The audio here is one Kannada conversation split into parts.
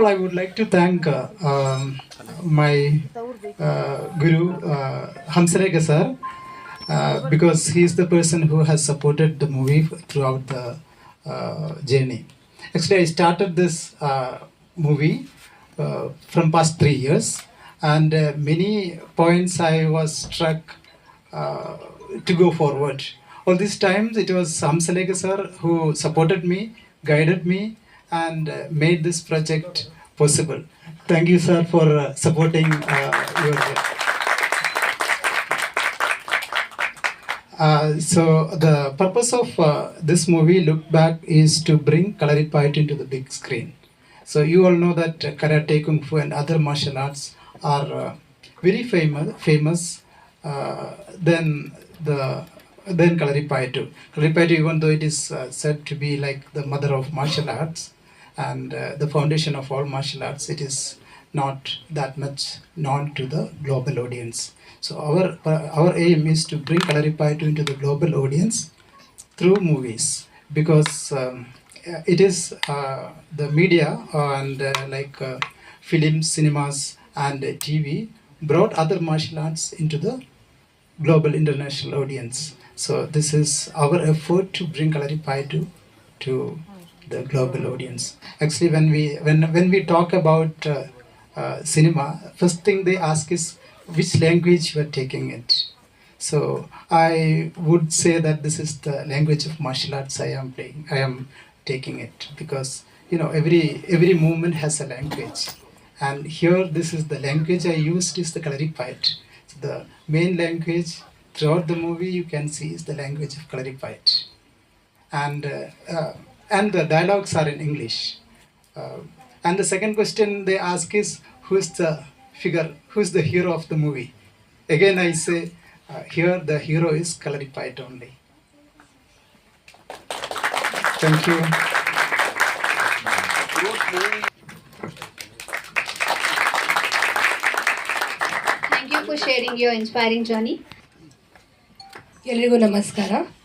all, I would like to thank uh, um, my uh, guru, uh, Hamsarega sir, uh, because he is the person who has supported the movie throughout the uh, journey. Actually, I started this uh, movie uh, from past three years, and many points I was struck to go forward. All these times, it was Hamsalega sir who supported me, guided me, and uh, made this project possible. Thank you, sir, for uh, supporting uh, your. Uh, so the purpose of uh, this movie, Look Back, is to bring Kalaripayat into the big screen. So you all know that karate, kung fu, and other martial arts are uh, very famous. Famous. Uh, then the then Kalaripayattu. Kalaripayattu, even though it is said to be like the mother of martial arts and uh, the foundation of all martial arts, it is not that much known to the global audience. So our uh, our aim is to bring Kalaripayattu into the global audience through movies because um, it is uh, the media and uh, like uh, films, cinemas, and uh, TV brought other martial arts into the global international audience. So this is our effort to bring Kalaripayattu to the global audience. Actually, when we when when we talk about uh, uh, cinema, first thing they ask is which language you are taking it. So I would say that this is the language of martial arts I am playing. I am taking it because you know every every movement has a language, and here this is the language I used is the Kalaripayat. So the main language throughout the movie you can see is the language of Kalaripayat, and uh, uh, and the dialogues are in English. Uh, and the second question they ask is who is the figure, who is the hero of the movie? Again, I say uh, here the hero is Kalaripayat only. Thank you. Thank you for sharing your inspiring journey. ಎಲ್ರಿಗೂ ನಮಸ್ಕಾರ ಆ,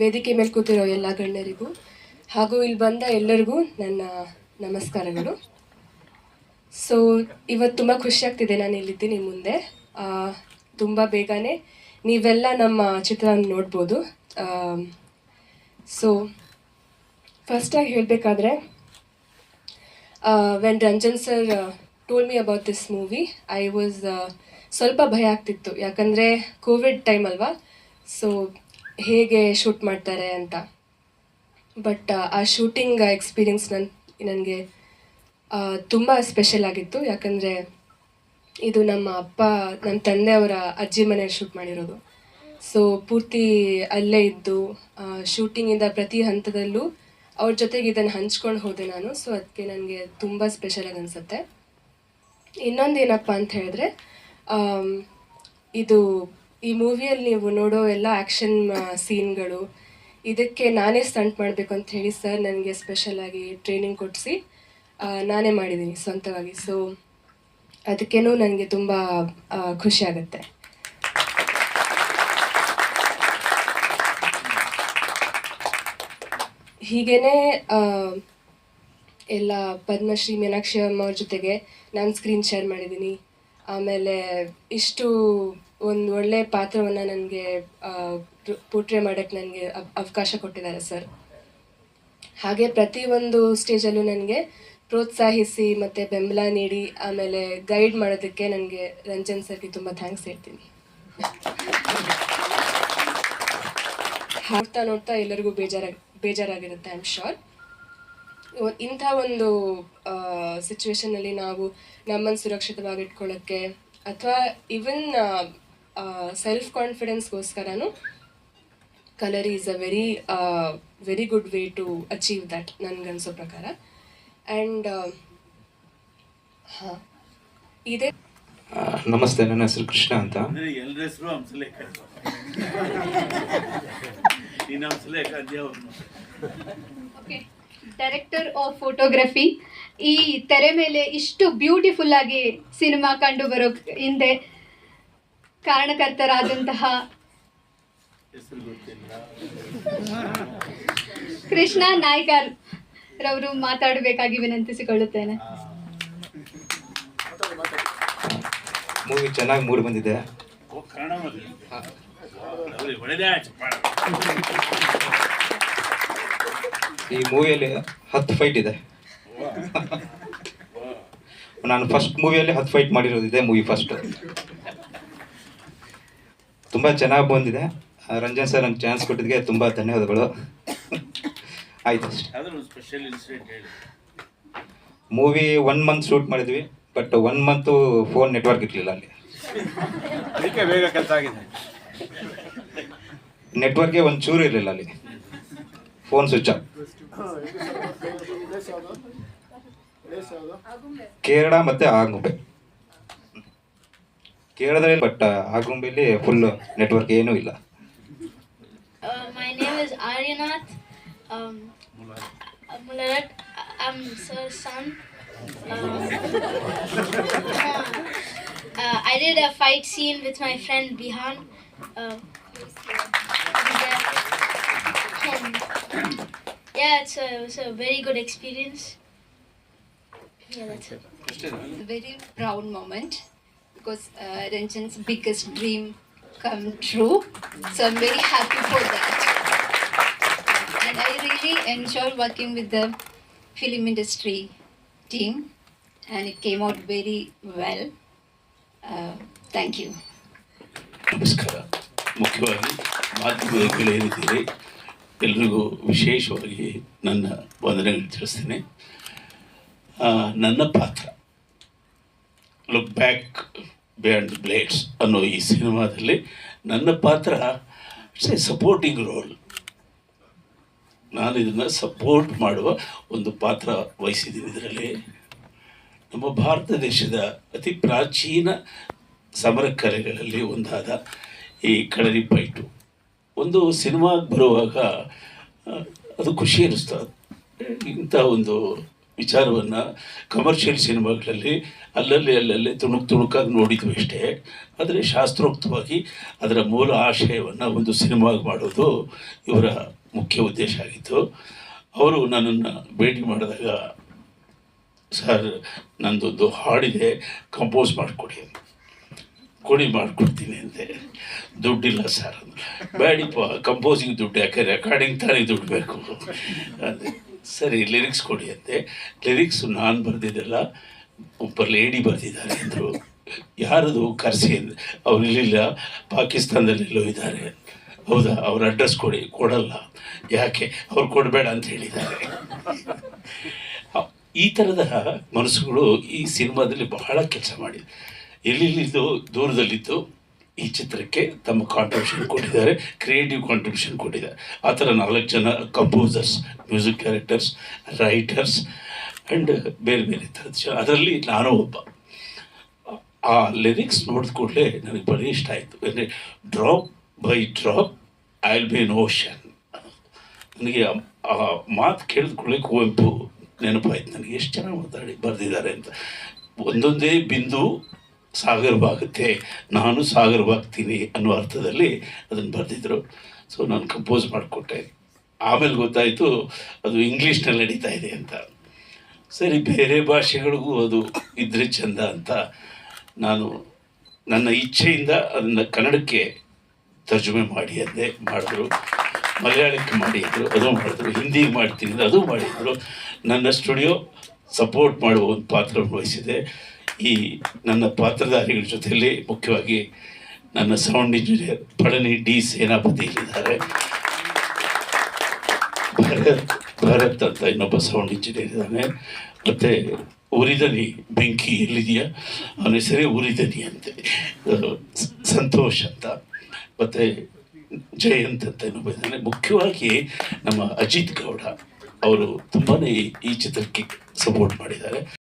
ವೇದಿಕೆ ಮೇಲೆ ಕೂತಿರೋ ಎಲ್ಲ ಗಣ್ಯರಿಗೂ ಹಾಗೂ ಇಲ್ಲಿ ಬಂದ ಎಲ್ಲರಿಗೂ ನನ್ನ ನಮಸ್ಕಾರಗಳು. ಸೊ ಇವತ್ತು ತುಂಬ ಖುಷಿ ಆಗ್ತಿದೆ ನಾನು ಇಲ್ಲಿದ್ದೀನಿ ಮುಂದೆ. ತುಂಬ ಬೇಗನೆ ನೀವೆಲ್ಲ ನಮ್ಮ ಚಿತ್ರನ ನೋಡ್ಬೋದು. ಸೊ ಫಸ್ಟಾಗಿ ಹೇಳಬೇಕಾದ್ರೆ when Ranjan sir told me about this movie I was ಸ್ವಲ್ಪ ಭಯ ಆಗ್ತಿತ್ತು. ಯಾಕಂದರೆ ಕೋವಿಡ್ ಟೈಮ್ ಅಲ್ವಾ? ಸೊ ಹೇಗೆ ಶೂಟ್ ಮಾಡ್ತಾರೆ ಅಂತ. ಬಟ್ ಆ ಶೂಟಿಂಗ್ ಎಕ್ಸ್ಪೀರಿಯನ್ಸ್ ನನ್ನ ನನಗೆ ತುಂಬ ಸ್ಪೆಷಲ್ ಆಗಿತ್ತು. ಯಾಕಂದರೆ ಇದು ನಮ್ಮ ಅಪ್ಪ ನಮ್ಮ ತಂದೆಯವರ ಅಜ್ಜಿ ಮನೆ ಶೂಟ್ ಮಾಡಿರೋದು. ಸೊ ಪೂರ್ತಿ ಅಲ್ಲೇ ಇದ್ದು ಶೂಟಿಂಗಿಂದ ಪ್ರತಿ ಹಂತದಲ್ಲೂ ಅವ್ರ ಜೊತೆಗೆ ಇದನ್ನು ಹಂಚ್ಕೊಂಡು ಹೋದೆ ನಾನು. ಸೊ ಅದಕ್ಕೆ ನನಗೆ ತುಂಬ ಸ್ಪೆಷಲ್ ಆಗಿ ಅನಿಸುತ್ತೆ. ಇನ್ನೊಂದು ಏನಪ್ಪ ಅಂತ ಹೇಳಿದ್ರೆ ಇದು ಈ ಮೂವಿಯಲ್ಲಿ ನೀವು ನೋಡೋ ಎಲ್ಲ ಆ್ಯಕ್ಷನ್ ಸೀನ್ಗಳು, ಇದಕ್ಕೆ ನಾನೇ ಸ್ಟಂಟ್ ಮಾಡಬೇಕು ಅಂತ ಹೇಳಿ ಸರ್ ನನಗೆ ಸ್ಪೆಷಲಾಗಿ ಟ್ರೈನಿಂಗ್ ಕೊಡಿಸಿ ನಾನೇ ಮಾಡಿದ್ದೀನಿ ಸ್ವಂತವಾಗಿ. ಸೊ ಅದಕ್ಕೇನೂ ನನಗೆ ತುಂಬ ಖುಷಿ ಆಗುತ್ತೆ. ಹೀಗೇನೆ ಎಲ್ಲ ಪದ್ಮಶ್ರೀ ಮೀನಾಕ್ಷಿ ಅಮ್ಮ ಅವ್ರ ಜೊತೆಗೆ ನಾನು ಸ್ಕ್ರೀನ್ ಶೇರ್ ಮಾಡಿದ್ದೀನಿ. ಆಮೇಲೆ ಇಷ್ಟು ಒಂದು ಒಳ್ಳೆ ಪಾತ್ರವನ್ನು ನನಗೆ ಪೋಟ್ರೆ ಮಾಡೋಕ್ಕೆ ನನಗೆ ಅವಕಾಶ ಕೊಟ್ಟಿದ್ದಾರೆ ಸರ್ ಹಾಗೆ ಪ್ರತಿಯೊಂದು ಸ್ಟೇಜಲ್ಲೂ ನನಗೆ ಪ್ರೋತ್ಸಾಹಿಸಿ ಮತ್ತು ಬೆಂಬಲ ನೀಡಿ, ಆಮೇಲೆ ಗೈಡ್ ಮಾಡೋದಕ್ಕೆ ನನಗೆ ರಂಜನ್ ಸರ್ಗೆ ತುಂಬ ಥ್ಯಾಂಕ್ಸ್ ಹೇಳ್ತೀನಿ. ಹಾಡ್ತಾ ನೋಡ್ತಾ ಎಲ್ಲರಿಗೂ ಬೇಜಾರಾಗಿ ಬೇಜಾರಾಗಿರುತ್ತೆ ಐ ಆಮ್ ಶೋರ್ ಇಂಥ ಒಂದು ಸಿಚುವೇಶನಲ್ಲಿ ನಾವು ನಮ್ಮನ್ನು ಸುರಕ್ಷಿತವಾಗಿಟ್ಕೊಳ್ಳೋಕ್ಕೆ ಅಥವಾ even self ಕಾನ್ಫಿಡೆನ್ಸ್ಗೋಸ್ಕರನು colour is a very very good way to achieve that ನನಗನ್ಸೋ ಪ್ರಕಾರ. ಆ್ಯಂಡ್ ಹಾಂ ಇದೇ. ನಮಸ್ತೆ ನನ್ನ ಹೆಸರು ಕೃಷ್ಣ ಅಂತ. ಎಲ್ಲರ ಹೆಸರು ಹಂಸಲೇಖ. ನೀನು Hamsalekha okay director of photography ಈ ತೆರೆ ಮೇಲೆ ಇಷ್ಟು ಬ್ಯೂಟಿಫುಲ್ ಆಗಿ ಸಿನಿಮಾ ಕಂಡು ಬರೋ ಹಿಂದೆ ಕಾರಣಕರ್ತರಾದಂತಹ ಹೆಸರು ಗೊತ್ತಿಲ್ಲ ಕೃಷ್ಣ ನಾಯ್ಕರ್ ರವರು ಮಾತಾಡಬೇಕಾಗಿ ವಿನಂತಿಸಿಕೊಳ್ಳುತ್ತೇನೆ. ಮೂವಿ ಚೆನ್ನಾಗಿ ಮೂಡಿ ಬಂದಿದೆ. ಈ ಮೂವಿಯಲ್ಲಿ ಹತ್ತು ಫೈಟ್ ಇದೆ. ನಾನು ಫಸ್ಟ್ ಮೂವಿಯಲ್ಲಿ ಹತ್ತು ಫೈಟ್ ಮಾಡಿರೋದಿದೆ ಮೂವಿ ಫಸ್ಟ್ ತುಂಬ ಚೆನ್ನಾಗಿ ಬಂದಿದೆ. ಆ, ರಂಜನ್ ಸರ್ ನಂಗೆ ಚಾನ್ಸ್ ಕೊಟ್ಟಿದ್ದಕ್ಕೆ ತುಂಬ ಧನ್ಯವಾದಗಳು. ಆಯ್ತು ಅಷ್ಟೇ. ಒಂದು ಸ್ಪೆಷಲ್ ಇನ್ಸಿಡೆಂಟ್ ಹೇಳಿ. ಮೂವಿ ಒನ್ ಮಂತ್ ಶೂಟ್ ಮಾಡಿದ್ವಿ but one month phone network ಇರಲಿಲ್ಲ ಅಲ್ಲಿ. ಅದಕ್ಕೆ ಬೇಗ ಕೆಲಸ ಆಗಿದೆ. ನೆಟ್ವರ್ಕೇ ಒಂದು ಚೂರು ಇರಲಿಲ್ಲ ಅಲ್ಲಿ. ಫೋನ್ ಸ್ವಿಚ್ ಆಫ್ ಕೇರಳ ಮತ್ತೆ ಆಗುಂಬೆ ಕೇರಳದಲ್ಲಿ ಬಟ್ ಆಗುಂಬೆಲಿ ಫುಲ್ ನೆಟ್ವರ್ಕ್ ಏನೂ ಇಲ್ಲ Uh, my name is Aryanath um, Mularat. I'm Sir's son. Um, uh, I did a fight scene with my friend Bihan. Um, and, yeah, it's a, it was a very good experience. Yeah, that's it. very proud moment Because uh, Ranjan's biggest dream come true. So I'm very happy for that. And I really enjoyed working with the film industry team and it came out very well. Uh, thank you. ನಮಸ್ಕಾರ ಮುಖ್ಯವಾಗಿ ಮಾಧ್ಯಮದ ಗೆಳೆಯರಿದ್ದೀರಿ ಎಲ್ರಿಗೂ ವಿಶೇಷವಾಗಿ ನನ್ನ ವಂದನೆಗಳು ತಿಳಿಸ್ತೇನೆ ನನ್ನ ಪಾತ್ರ look back beyond the blades ಅನ್ನೋ ಈ ಸಿನಿಮಾದಲ್ಲಿ ನನ್ನ ಪಾತ್ರ ಇಟ್ಸ್ ಎ ಸಪೋರ್ಟಿಂಗ್ ರೋಲ್ ನಾನು ಇದನ್ನು ಸಪೋರ್ಟ್ ಮಾಡುವ ಒಂದು ಪಾತ್ರ ವಹಿಸಿದ್ದೀನಿ ಇದರಲ್ಲಿ. ನಮ್ಮ ಭಾರತ ದೇಶದ ಅತಿ ಪ್ರಾಚೀನ ಸಮರ ಕಲೆಗಳಲ್ಲಿ ಒಂದಾದ ಈ ಕಳರಿ ಪೈಟು. ಒಂದು ಸಿನಿಮಾಗೆ ಬರುವಾಗ ಅದು ಖುಷಿ ಅನ್ನಿಸ್ತದೆ ಇಂಥ ಒಂದು ವಿಚಾರವನ್ನು ಕಮರ್ಷಿಯಲ್ ಸಿನಿಮಾಗಳಲ್ಲಿ ಅಲ್ಲಲ್ಲಿ ಅಲ್ಲಲ್ಲಿ ತುಣುಕು ತುಣುಕಾಗಿ ನೋಡಿದ್ವಿ ಅಷ್ಟೇ. ಆದರೆ ಶಾಸ್ತ್ರೋಕ್ತವಾಗಿ ಅದರ ಮೂಲ ಆಶಯವನ್ನು ಒಂದು ಸಿನಿಮಾಗೆ ಮಾಡೋದು ಇವರ ಮುಖ್ಯ ಉದ್ದೇಶ ಆಗಿತ್ತು. ಅವರು ನನ್ನನ್ನು ಭೇಟಿ ಮಾಡಿದಾಗ, ಸರ್, ನಂದೊಂದು ಹಾಡಿದೆ ಕಂಪೋಸ್ ಮಾಡಿಕೊಡಿ ಕೊಡಿ ಮಾಡಿಕೊಡ್ತೀನಿ ಅಂದೆ. ದುಡ್ಡಿಲ್ಲ ಸರ್ ಅಂದ್ರೆ. ಬೇಡಿಪ್ಪ ಕಂಪೋಸಿಂಗ್ ದುಡ್ಡು ಯಾಕೆ ರೆಕಾರ್ಡಿಂಗ್ ತಾನೇ ದುಡ್ಡು ಬೇಕು. ಅಂದೆ. ಸರಿ ಲಿರಿಕ್ಸ್ ಕೊಡಿ ಅಂತೆ. ಲಿರಿಕ್ಸ್ ನಾನು ಬರೆದಿದ್ದೆಲ್ಲ, ಒಬ್ಬ ಲೇಡಿ ಬರೆದಿದ್ದಾರೆ ಅಂದರು. ಯಾರದು ಕರೆಸಿ ಅವ್ರು ಇಲ್ಲಿಲ್ಲ, ಪಾಕಿಸ್ತಾನದಲ್ಲೆಲ್ಲೋ ಇದ್ದಾರೆ. ಹೌದಾ? ಅವ್ರ ಅಡ್ರೆಸ್ ಕೊಡಿ, ಕೊಡಲ್ಲ. ಯಾಕೆ? ಅವ್ರು ಕೊಡಬೇಡ ಅಂತ ಹೇಳಿದ್ದಾರೆ. ಈ ಥರದ ಮನಸ್ಸುಗಳು ಈ ಸಿನಿಮಾದಲ್ಲಿ ಬಹಳ ಕೆಲಸ ಮಾಡಿದೆ ಎಲ್ಲಿಲ್ಲಿದ್ದು ದೂರದಲ್ಲಿದ್ದು ಈ ಚಿತ್ರಕ್ಕೆ ತಮ್ಮ ಕಾಂಟ್ರಿಬ್ಯೂಷನ್ ಕೊಟ್ಟಿದ್ದಾರೆ ಕ್ರಿಯೇಟಿವ್ ಕಾಂಟ್ರಿಬ್ಯೂಷನ್ ಕೊಟ್ಟಿದ್ದಾರೆ. ಆ ಥರ ನಾಲ್ಕು ಜನ composers music directors writers and ಬೇರೆ ಬೇರೆ ಥರದ ಜನ. ಅದರಲ್ಲಿ ನಾನು ಒಬ್ಬ. ಆ ಲಿರಿಕ್ಸ್ ನೋಡಿದ ಕೂಡಲೇ ನನಗೆ ಬರೀ ಇಷ್ಟ ಆಯಿತು. ಅಂದರೆ drop by drop I will be an ocean ನನಗೆ ಆ- ಆ ಮಾತು ಕೇಳಿದ ಕೂಡಲೇ ಕುವೆಂಪು ನೆನಪಾಯ್ತು. ನನಗೆ ಎಷ್ಟು ಚೆನ್ನಾಗಿ ಮಾತಾಡಿ, ಬರೆದಿದ್ದಾರೆ ಅಂತ. ಒಂದೊಂದೇ ಬಿಂದು ಸಾಗರವಾಗುತ್ತೆ, ನಾನು ಸಾಗರವಾಗ್ತೀನಿ ಅನ್ನೋ ಅರ್ಥದಲ್ಲಿ ಅದನ್ನು ಬರೆದಿದ್ದರು ಸೊ ನಾನು ಕಂಪೋಸ್ ಮಾಡಿಕೊಟ್ಟೆ. ಆಮೇಲೆ ಗೊತ್ತಾಯಿತು, ಅದು ಇಂಗ್ಲೀಷ್ನಲ್ಲಿ ನಡೀತಾ ಇದೆ ಅಂತ. ಸರಿ, ಬೇರೆ ಭಾಷೆಗಳಿಗೂ ಅದು ಇದ್ರೆ ಚಂದ ಅಂತ. ನಾನು ನನ್ನ ಇಚ್ಛೆಯಿಂದ ಅದನ್ನು ಕನ್ನಡಕ್ಕೆ ತರ್ಜುಮೆ ಮಾಡಿ ಅಂದೆ, ಮಾಡಿದ್ರು. ಮಲಯಾಳಕ್ಕೆ ಮಾಡಿದ್ರು ಅದು ಮಾಡಿದ್ರು. ಹಿಂದಿಗೆ ಮಾಡ್ತೀನಿ ಅದು ಮಾಡಿದರು. ನನ್ನ ಸ್ಟುಡಿಯೋ ಸಪೋರ್ಟ್ ಮಾಡುವ ಒಂದು ಪಾತ್ರ ವಹಿಸಿದೆ. ಈ ನನ್ನ ಪಾತ್ರಧಾರಿಗಳ ಜೊತೆಯಲ್ಲಿ ಮುಖ್ಯವಾಗಿ ನನ್ನ sound engineer Palani D Senapathi ಇಲ್ಲಿದ್ದಾರೆ. ಭರತ್ ಭರತ್ ಅಂತ ಇನ್ನೊಬ್ಬ ಸೌಂಡ್ ಇಂಜಿನಿಯರ್ ಇದ್ದಾನೆ. ಮತ್ತು ಉರಿದನಿ ಬೆಂಕಿ ಎಲ್ಲಿದೆಯಾ? ಅವನ ಹೆಸರೇ ಉರಿದನಿ ಅಂತೆ. ಸಂತೋಷ್ ಅಂತ. ಮತ್ತು ಜಯಂತ್ ಅಂತ ಇನ್ನೊಬ್ಬ ಇದ್ದಾನೆ. ಮುಖ್ಯವಾಗಿ ನಮ್ಮ ಅಜಿತ್ ಗೌಡ, ಅವರು ತುಂಬಾ ಈ ಚಿತ್ರಕ್ಕೆ ಸಪೋರ್ಟ್ ಮಾಡಿದ್ದಾರೆ.